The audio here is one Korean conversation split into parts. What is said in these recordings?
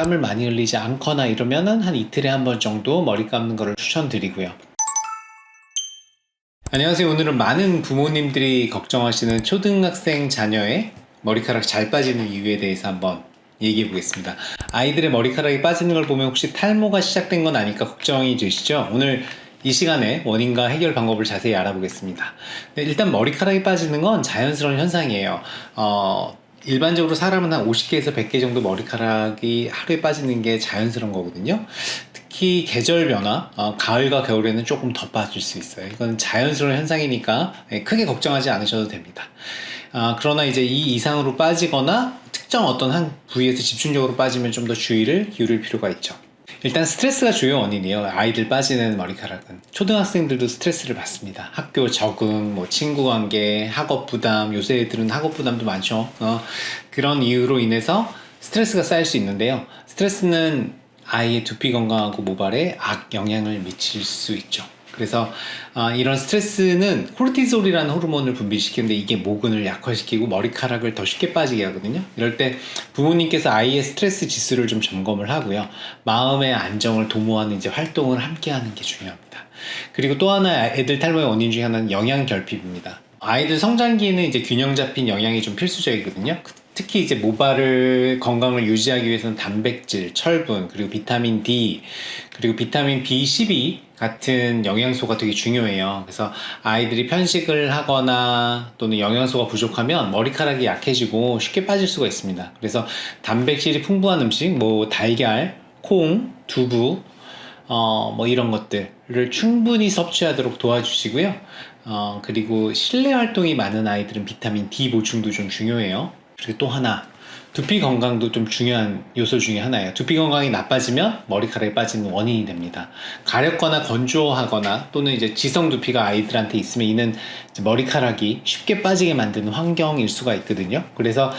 땀을 많이 흘리지 않거나 이러면은 한 이틀에 한 번 정도 머리 감는 거를 추천드리고요. 안녕하세요. 오늘은 많은 부모님들이 걱정하시는 초등학생 자녀의 머리카락 잘 빠지는 이유에 대해서 한번 얘기해 보겠습니다. 아이들의 머리카락이 빠지는 걸 보면 혹시 탈모가 시작된 건 아닐까 걱정이 되시죠? 오늘 이 시간에 원인과 해결 방법을 자세히 알아보겠습니다. 네, 일단 머리카락이 빠지는 건 자연스러운 현상이에요. 어, 일반적으로 사람은 한 50개에서 100개 정도 머리카락이 하루에 빠지는 게 자연스러운 거거든요. 특히 계절 변화, 어, 가을과 겨울에는 조금 더 빠질 수 있어요. 이건 자연스러운 현상이니까 예, 크게 걱정하지 않으셔도 됩니다. 아, 그러나 이제 이 이상으로 빠지거나 특정 어떤 한 부위에서 집중적으로 빠지면 좀 더 주의를 기울일 필요가 있죠. 일단 스트레스가 주요 원인이에요. 아이들 빠지는 머리카락은. 초등학생들도 스트레스를 받습니다. 학교 적응, 뭐 친구 관계, 학업 부담, 요새 애들은 학업 부담도 많죠. 어, 그런 이유로 인해서 스트레스가 쌓일 수 있는데요. 스트레스는 아이의 두피 건강하고 모발에 악 영향을 미칠 수 있죠. 그래서 아, 이런 스트레스는 코르티솔이라는 호르몬을 분비시키는데 이게 모근을 약화시키고 머리카락을 더 쉽게 빠지게 하거든요. 이럴 때 부모님께서 아이의 스트레스 지수를 좀 점검을 하고요. 마음의 안정을 도모하는 이제 활동을 함께 하는 게 중요합니다. 그리고 또 하나 애들 탈모의 원인 중에 하나는 영양 결핍입니다. 아이들 성장기에는 이제 균형 잡힌 영양이 좀 필수적이거든요. 특히 이제 모발을 건강을 유지하기 위해서는 단백질, 철분, 그리고 비타민 D, 그리고 비타민 B12 같은 영양소가 되게 중요해요. 그래서 아이들이 편식을 하거나 또는 영양소가 부족하면 머리카락이 약해지고 쉽게 빠질 수가 있습니다. 그래서 단백질이 풍부한 음식, 뭐 달걀, 콩, 두부, 어, 뭐 이런 것들을 충분히 섭취하도록 도와주시고요. 어, 그리고 실내 활동이 많은 아이들은 비타민 D 보충도 좀 중요해요. 그리고 또 하나, 두피 건강도 좀 중요한 요소 중에 하나예요. 두피 건강이 나빠지면 머리카락이 빠지는 원인이 됩니다. 가렵거나 건조하거나 또는 이제 지성 두피가 아이들한테 있으면 이는 머리카락이 쉽게 빠지게 만드는 환경일 수가 있거든요. 그래서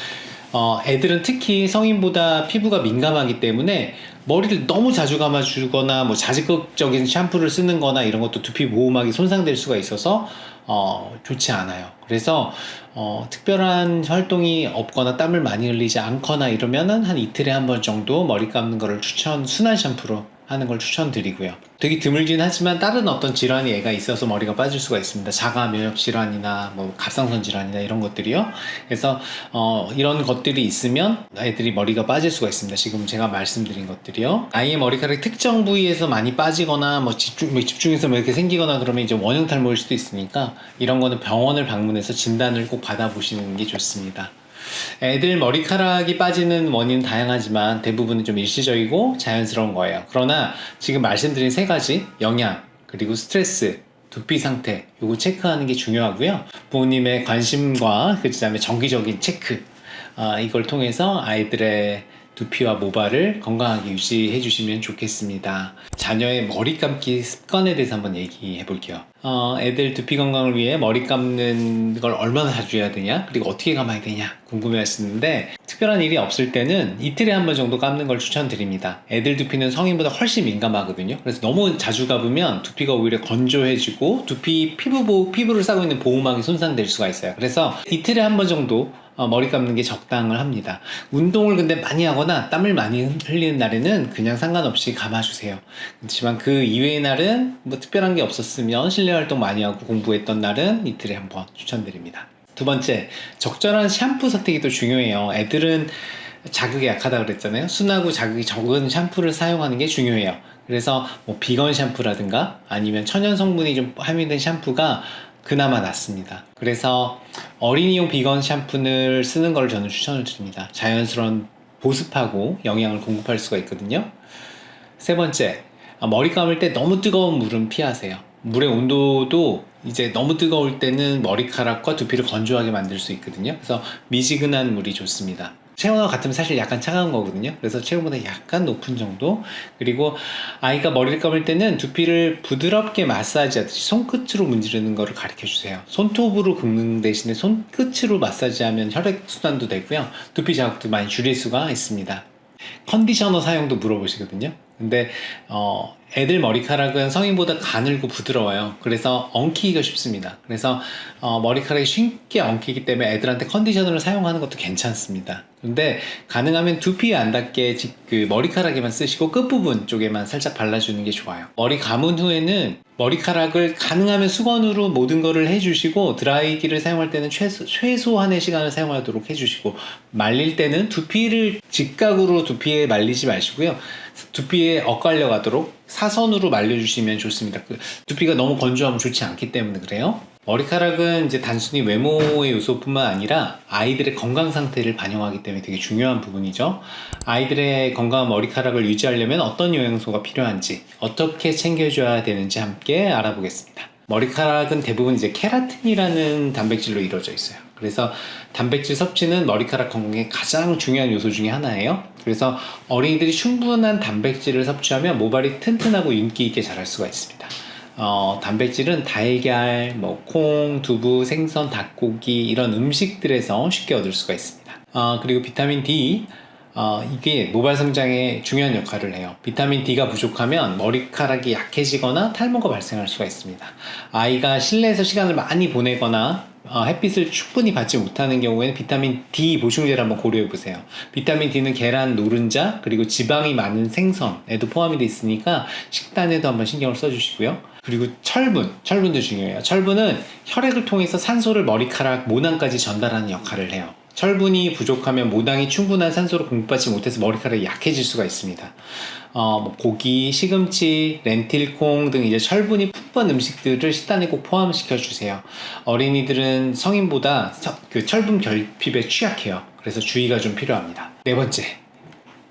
어, 애들은 특히 성인보다 피부가 민감하기 때문에 머리를 너무 자주 감아주거나 뭐 자극적인 샴푸를 쓰는 거나 이런 것도 두피 모음막이 손상될 수가 있어서 어, 좋지 않아요. 그래서 어, 특별한 활동이 없거나 땀을 많이 흘리지 않거나 이러면은 한 이틀에 한 번 정도 머리 감는 거를 추천 순한 샴푸로 하는 걸 추천드리고요. 되게 드물긴 하지만 다른 어떤 질환이 애가 있어서 머리가 빠질 수가 있습니다. 자가 면역 질환이나 뭐 갑상선 질환이나 이런 것들이요. 그래서 어, 이런 것들이 있으면 애들이 머리가 빠질 수가 있습니다. 지금 제가 말씀드린 것들이요. 아이의 머리카락이 특정 부위에서 많이 빠지거나 뭐 집중 뭐 집중해서 뭐 이렇게 생기거나 그러면 이제 원형 탈모일 수도 있으니까 이런 거는 병원을 방문해서 진단을 꼭 받아보시는 게 좋습니다. 애들 머리카락이 빠지는 원인은 다양하지만 대부분은 좀 일시적이고 자연스러운 거예요. 그러나 지금 말씀드린 세 가지 영양 그리고 스트레스 두피 상태 요거 체크하는 게 중요하고요. 부모님의 관심과 그 다음에 정기적인 체크 아, 이걸 통해서 아이들의 두피와 모발을 건강하게 유지해 주시면 좋겠습니다. 자녀의 머리 감기 습관에 대해서 한번 얘기해 볼게요. 어, 애들 두피 건강을 위해 머리 감는 걸 얼마나 자주 해야 되냐, 그리고 어떻게 감아야 되냐 궁금해 하시는데, 특별한 일이 없을 때는 이틀에 한 번 정도 감는 걸 추천드립니다. 애들 두피는 성인보다 훨씬 민감하거든요. 그래서 너무 자주 감으면 두피가 오히려 건조해지고 두피 피부 보, 피부를 싸고 있는 보호막이 손상될 수가 있어요. 그래서 이틀에 한 번 정도 어, 머리 감는 게 적당을 합니다. 운동을 근데 많이 하거나 땀을 많이 흘리는 날에는 그냥 상관없이 감아주세요. 그렇지만 그 이외의 날은 뭐 특별한 게 없었으면 실내 활동 많이 하고 공부했던 날은 이틀에 한 번 추천드립니다. 두 번째, 적절한 샴푸 선택이 또 중요해요. 애들은 자극에 약하다 그랬잖아요. 순하고 자극이 적은 샴푸를 사용하는 게 중요해요. 그래서 뭐 비건 샴푸라든가 아니면 천연 성분이 좀 함유된 샴푸가 그나마 낫습니다. 그래서 어린이용 비건 샴푸를 쓰는 걸 저는 추천을 드립니다. 자연스러운 보습하고 영양을 공급할 수가 있거든요. 세 번째, 아, 머리 감을 때 너무 뜨거운 물은 피하세요. 물의 온도도 이제 너무 뜨거울 때는 머리카락과 두피를 건조하게 만들 수 있거든요. 그래서 미지근한 물이 좋습니다. 체온과 같으면 사실 약간 차가운 거거든요. 그래서 체온보다 약간 높은 정도. 그리고 아이가 머리를 감을 때는 두피를 부드럽게 마사지하듯이 손끝으로 문지르는 거를 가르쳐 주세요. 손톱으로 긁는 대신에 손끝으로 마사지하면 혈액순환도 되고요. 두피 자극도 많이 줄일 수가 있습니다. 컨디셔너 사용도 물어보시거든요. 근데 어, 애들 머리카락은 성인보다 가늘고 부드러워요. 그래서 엉키기가 쉽습니다. 그래서 어, 머리카락이 쉽게 엉키기 때문에 애들한테 컨디셔너를 사용하는 것도 괜찮습니다. 근데 가능하면 두피에 안 닿게 지- 그 머리카락에만 쓰시고 끝부분 쪽에만 살짝 발라주는 게 좋아요. 머리 감은 후에는 머리카락을 가능하면 수건으로 모든 거를 해주시고 드라이기를 사용할 때는 최소, 최소한의 시간을 사용하도록 해주시고 말릴 때는 두피를 직각으로 두피에 말리지 마시고요. 두피에 엇갈려 가도록 사선으로 말려주시면 좋습니다. 그 두피가 너무 건조하면 좋지 않기 때문에 그래요. 머리카락은 이제 단순히 외모의 요소뿐만 아니라 아이들의 건강 상태를 반영하기 때문에 되게 중요한 부분이죠. 아이들의 건강한 머리카락을 유지하려면 어떤 영양소가 필요한지, 어떻게 챙겨줘야 되는지 함께 알아보겠습니다. 머리카락은 대부분 이제 케라틴이라는 단백질로 이루어져 있어요. 그래서 단백질 섭취는 머리카락 건강의 가장 중요한 요소 중에 하나예요. 그래서 어린이들이 충분한 단백질을 섭취하면 모발이 튼튼하고 윤기 있게 자랄 수가 있습니다. 어, 단백질은 달걀, 뭐 콩, 두부, 생선, 닭고기 이런 음식들에서 쉽게 얻을 수가 있습니다. 어, 그리고 비타민 D 어, 이게 모발 성장에 중요한 역할을 해요. 비타민 D가 부족하면 머리카락이 약해지거나 탈모가 발생할 수가 있습니다. 아이가 실내에서 시간을 많이 보내거나 어, 햇빛을 충분히 받지 못하는 경우에는 비타민 D 보충제를 한번 고려해 보세요. 비타민 D는 계란, 노른자, 그리고 지방이 많은 생선에도 포함이 되어 있으니까 식단에도 한번 신경을 써주시고요. 그리고 철분, 철분도 중요해요. 철분은 혈액을 통해서 산소를 머리카락, 모낭까지 전달하는 역할을 해요. 철분이 부족하면 모낭이 충분한 산소를 공급받지 못해서 머리카락이 약해질 수가 있습니다. 어, 뭐 고기, 시금치, 렌틸콩 등 이제 철분이 풍부한 음식들을 식단에 꼭 포함시켜 주세요. 어린이들은 성인보다 서- 그 철분 결핍에 취약해요. 그래서 주의가 좀 필요합니다. 네 번째,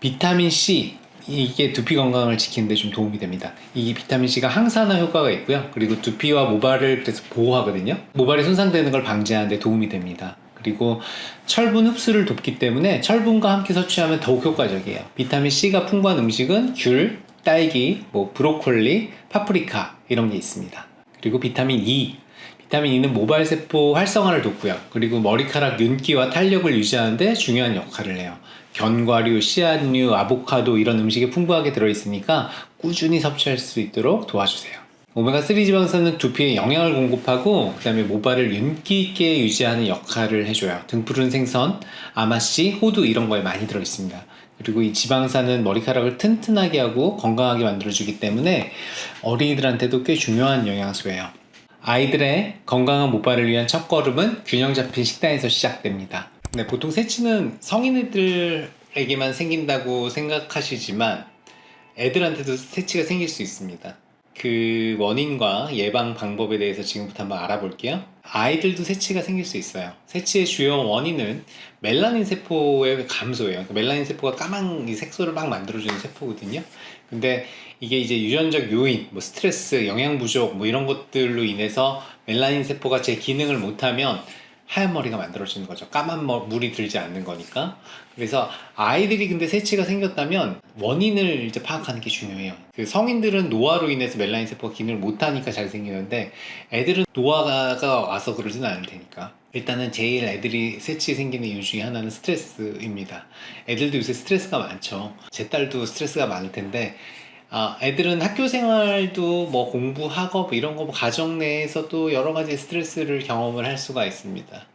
비타민 C 이게 두피 건강을 지키는데 좀 도움이 됩니다. 이 비타민 C가 항산화 효과가 있고요. 그리고 두피와 모발을 그래서 보호하거든요. 모발이 손상되는 걸 방지하는데 도움이 됩니다. 그리고 철분 흡수를 돕기 때문에 철분과 함께 섭취하면 더욱 효과적이에요. 비타민 C가 풍부한 음식은 귤, 딸기, 뭐 브로콜리, 파프리카 이런 게 있습니다. 그리고 비타민 E. 비타민 E는 모발 세포 활성화를 돕고요. 그리고 머리카락 윤기와 탄력을 유지하는데 중요한 역할을 해요. 견과류, 씨앗류, 아보카도 이런 음식에 풍부하게 들어있으니까 꾸준히 섭취할 수 있도록 도와주세요. 오메가3 지방산은 두피에 영양을 공급하고 그 다음에 모발을 윤기 있게 유지하는 역할을 해줘요. 등푸른 생선, 아마씨, 호두 이런 거에 많이 들어있습니다. 그리고 이 지방산은 머리카락을 튼튼하게 하고 건강하게 만들어주기 때문에 어린이들한테도 꽤 중요한 영양소예요. 아이들의 건강한 모발을 위한 첫걸음은 균형 잡힌 식단에서 시작됩니다. 네, 보통 새치는 성인애들에게만 생긴다고 생각하시지만 애들한테도 새치가 생길 수 있습니다. 그 원인과 예방 방법에 대해서 지금부터 한번 알아볼게요. 아이들도 새치가 생길 수 있어요. 새치의 주요 원인은 멜라닌 세포의 감소예요. 그러니까 멜라닌 세포가 까만 이 색소를 막 만들어주는 세포거든요. 근데 이게 이제 유전적 요인, 뭐 스트레스, 영양 부족, 뭐 이런 것들로 인해서 멜라닌 세포가 제 기능을 못하면 하얀 머리가 만들어지는 거죠. 까만 머, 물이 들지 않는 거니까. 그래서 아이들이 근데 새치가 생겼다면 원인을 이제 파악하는 게 중요해요. 그 성인들은 노화로 인해서 멜라닌 세포가 기능을 못하니까 잘 생기는데 애들은 노화가 와서 그러지는 않을 테니까. 일단은 제일 애들이 새치 생기는 이유 중에 하나는 스트레스입니다. 애들도 요새 스트레스가 많죠. 제 딸도 스트레스가 많을 텐데 아, 애들은 학교 생활도 뭐 공부, 학업 이런 거뭐 가정 내에서도 여러 가지 스트레스를 경험을 할 수가 있습니다.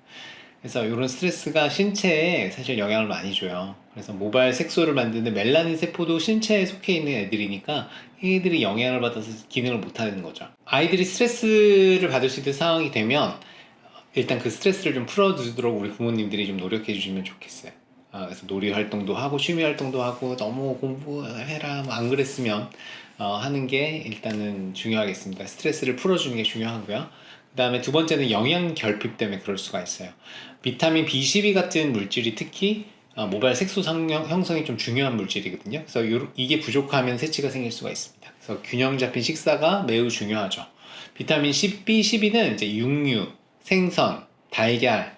그래서 이런 스트레스가 신체에 사실 영향을 많이 줘요. 그래서 모발 색소를 만드는 멜라닌 세포도 신체에 속해 있는 애들이니까 얘들이 영향을 받아서 기능을 못하는 거죠. 아이들이 스트레스를 받을 수 있는 상황이 되면 일단 그 스트레스를 좀 풀어주도록 우리 부모님들이 좀 노력해 주시면 좋겠어요. 아, 그래서 놀이 활동도 하고 취미 활동도 하고 너무 공부해라 뭐 안 그랬으면 어, 하는 게 일단은 중요하겠습니다. 스트레스를 풀어주는 게 중요하고요. 그 다음에 두 번째는 영양 결핍 때문에 그럴 수가 있어요. 비타민 B12 같은 물질이 특히 어, 모발 색소 상형- 형성이 좀 중요한 물질이거든요. 그래서 요러- 이게 부족하면 새치가 생길 수가 있습니다. 그래서 균형 잡힌 식사가 매우 중요하죠. 비타민 C, B12는 이제 육류, 생선, 달걀,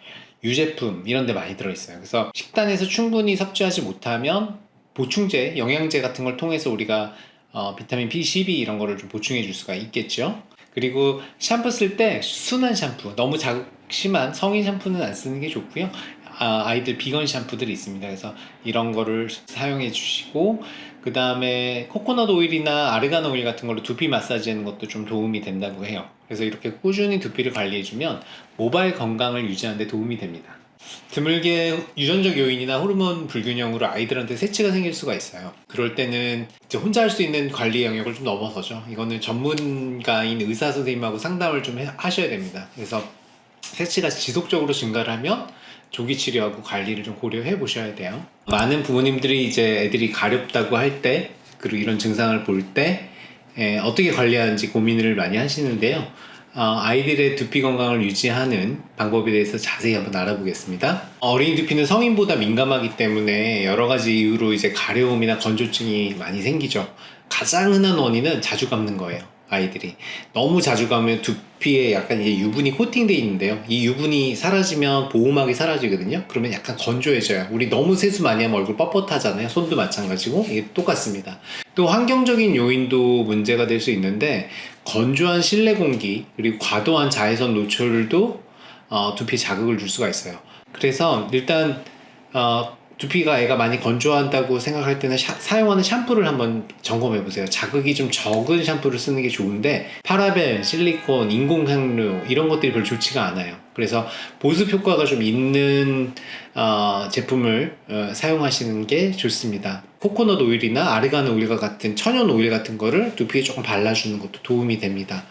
유제품 이런 데 많이 들어있어요. 그래서 식단에서 충분히 섭취하지 못하면 보충제, 영양제 같은 걸 통해서 우리가 어, 비타민 B12 이런 거를 좀 보충해 줄 수가 있겠죠. 그리고 샴푸 쓸 때 순한 샴푸, 너무 작심한 성인 샴푸는 안 쓰는 게 좋고요. 아, 아이들 비건 샴푸들이 있습니다. 그래서 이런 거를 사용해 주시고 그 다음에 코코넛 오일이나 아르간 오일 같은 걸로 두피 마사지 하는 것도 좀 도움이 된다고 해요. 그래서 이렇게 꾸준히 두피를 관리해 주면 모발 건강을 유지하는 데 도움이 됩니다. 드물게 유전적 요인이나 호르몬 불균형으로 아이들한테 세치가 생길 수가 있어요. 그럴 때는 이제 혼자 할 수 있는 관리 영역을 좀 넘어서죠. 이거는 전문가인 의사 선생님하고 상담을 좀 해- 하셔야 됩니다. 그래서 세치가 지속적으로 증가를 하면 조기 치료하고 관리를 좀 고려해 보셔야 돼요. 많은 부모님들이 이제 애들이 가렵다고 할 때, 그리고 이런 증상을 볼 때, 에, 어떻게 관리하는지 고민을 많이 하시는데요. 어, 아이들의 두피 건강을 유지하는 방법에 대해서 자세히 한번 알아보겠습니다. 어린 두피는 성인보다 민감하기 때문에 여러 가지 이유로 이제 가려움이나 건조증이 많이 생기죠. 가장 흔한 원인은 자주 감는 거예요. 아이들이 너무 자주 감으면 두피에 약간 이제 유분이 코팅돼 있는데요. 이 유분이 사라지면 보호막이 사라지거든요. 그러면 약간 건조해져요. 우리 너무 세수 많이 하면 얼굴 뻣뻣하잖아요. 손도 마찬가지고 이게 똑같습니다. 또 환경적인 요인도 문제가 될 수 있는데 건조한 실내 공기 그리고 과도한 자외선 노출도 어, 두피에 자극을 줄 수가 있어요. 그래서 일단 어, 두피가 애가 많이 건조한다고 생각할 때는 샤- 사용하는 샴푸를 한번 점검해 보세요. 자극이 좀 적은 샴푸를 쓰는 게 좋은데 파라벤, 실리콘, 인공향료 이런 것들이 별로 좋지가 않아요. 그래서 보습 효과가 좀 있는 어, 제품을 어, 사용하시는 게 좋습니다. 코코넛 오일이나 아르간 오일과 같은 천연 오일 같은 거를 두피에 조금 발라주는 것도 도움이 됩니다.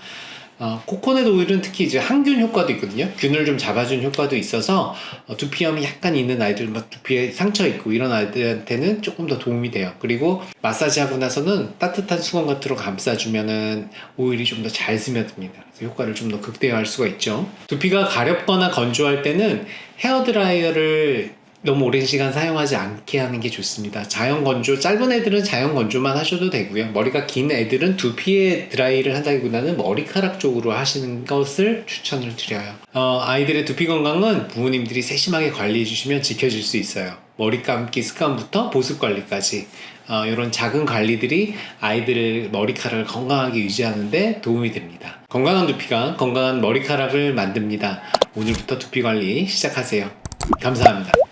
어, 코코넛 오일은 특히 이제 항균 효과도 있거든요. 균을 좀 잡아준 효과도 있어서 어, 두피염이 약간 있는 아이들, 막 두피에 상처 있고 이런 아이들한테는 조금 더 도움이 돼요. 그리고 마사지 하고 나서는 따뜻한 수건 같은 거 감싸주면은 오일이 좀 더 잘 스며듭니다. 그래서 효과를 좀 더 극대화할 수가 있죠. 두피가 가렵거나 건조할 때는 헤어 드라이어를 너무 오랜 시간 사용하지 않게 하는 게 좋습니다. 자연 건조, 짧은 애들은 자연 건조만 하셔도 되고요. 머리가 긴 애들은 두피에 드라이를 한다기보다는 머리카락 쪽으로 하시는 것을 추천을 드려요. 어, 아이들의 두피 건강은 부모님들이 세심하게 관리해 주시면 지켜질 수 있어요. 머리 감기 습관부터 보습 관리까지 어, 이런 작은 관리들이 아이들 머리카락을 건강하게 유지하는데 도움이 됩니다. 건강한 두피가 건강한 머리카락을 만듭니다. 오늘부터 두피 관리 시작하세요. 감사합니다.